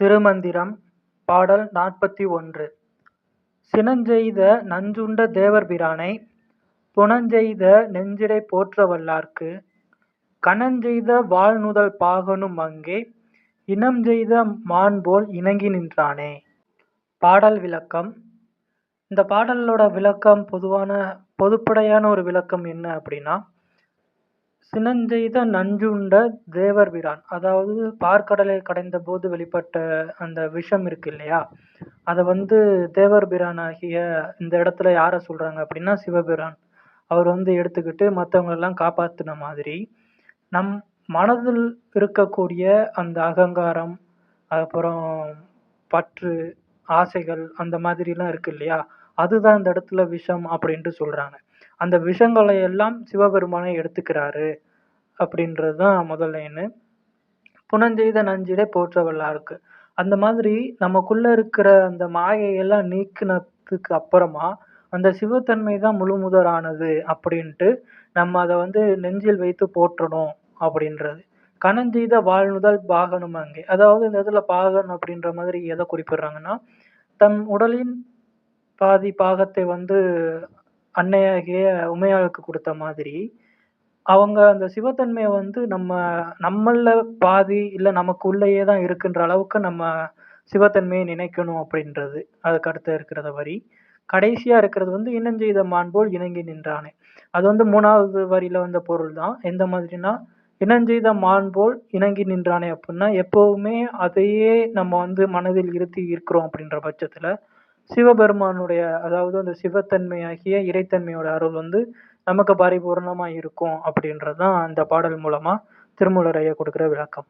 திருமந்திரம் பாடல் நாற்பத்தி ஒன்று சினஞ்செய்த நஞ்சுண்ட தேவர்பிரானைப் புனஞ்செய்த நெஞ்சிடை போற்ற வல்லார்க்கு கனஞ்செய்த வாழ்நுதல் பாகனும் அங்கே இனஞ்செய்த மான்போல் இணங்கி நின்றானே. பாடல் விளக்கம் இந்த பாடலோட விளக்கம் பொதுவான பொதுப்படையான ஒரு விளக்கம் என்ன அப்படின்னா சினஞ்செய்த நஞ்சுண்ட தேவர்பிரான். அதாவது பார்க்கடலை கடைந்த போது வெளிப்பட்ட அந்த விஷம் இருக்கு இல்லையா அதை வந்து தேவர்பிரானாகிய இந்த இடத்துல யாரை சொல்றாங்க அப்படின்னா சிவபிரான். அவர் வந்து எடுத்துக்கிட்டு மற்றவங்களெல்லாம் காப்பாற்றின மாதிரி நம் மனதில் இருக்கக்கூடிய அந்த அகங்காரம் அப்புறம் பற்று ஆசைகள் அந்த மாதிரிலாம் இருக்கு இல்லையா? அதுதான் இந்த இடத்துல விஷம் அப்படின்ட்டு சொல்றாங்க. அந்த விஷங்களை எல்லாம் சிவபெருமானை எடுத்துக்கிறாரு அப்படின்றது தான் முதல் லைனு புனஞ்செய்த நஞ்சிடை போற்ற வல்லாருக்கு அந்த மாதிரி நமக்குள்ள இருக்கிற அந்த மாயையெல்லாம் நீக்கினதுக்கு அப்புறமா அந்த சிவத்தன்மை தான் முழுமுதலானது அப்படின்ட்டு நம்ம அதை வந்து நெஞ்சில் வைத்து போற்றணும் அப்படின்றது. கனஞ்செய்த வாழ்நுதல் பாகனும் அங்கே. அதாவது இந்த இடத்துல பாகன் அப்படின்ற மாதிரி எதை குறிப்பிடுறாங்கன்னா தம் உடலின் பாதி பாகத்தை வந்து அன்னையாகிய உமையாளுக்கு கொடுத்த மாதிரி அவங்க அந்த சிவத்தன்மையை வந்து நம்ம நம்மள பாதி இல்லை நமக்குள்ளேயே தான் இருக்குன்ற அளவுக்கு நம்ம சிவத்தன்மையை நினைக்கணும் அப்படின்றது. அதுக்கு அடுத்து இருக்கிறத வரி. கடைசியா இருக்கிறது வந்து இனஞ்செய்த மாண்போல் இணங்கி நின்றானே. அது வந்து மூணாவது வரியில வந்த பொருள் தான். எந்த மாதிரினா இனஞ்செய்த மாண்போல் இணங்கி நின்றானே அப்படின்னா எப்பவுமே அதையே நம்ம வந்து மனதில் இருத்தி இருக்கிறோம் அப்படின்ற பட்சத்துல சிவபெருமானுடைய அதாவது அந்த சிவத்தன்மையாகிய இறைத்தன்மையோட அருள் வந்து நமக்கு பரிபூர்ணமா இருக்கும் அப்படின்றது தான் அந்த பாடல் மூலமா திருமூலர் ஐயா கொடுக்குற விளக்கம்.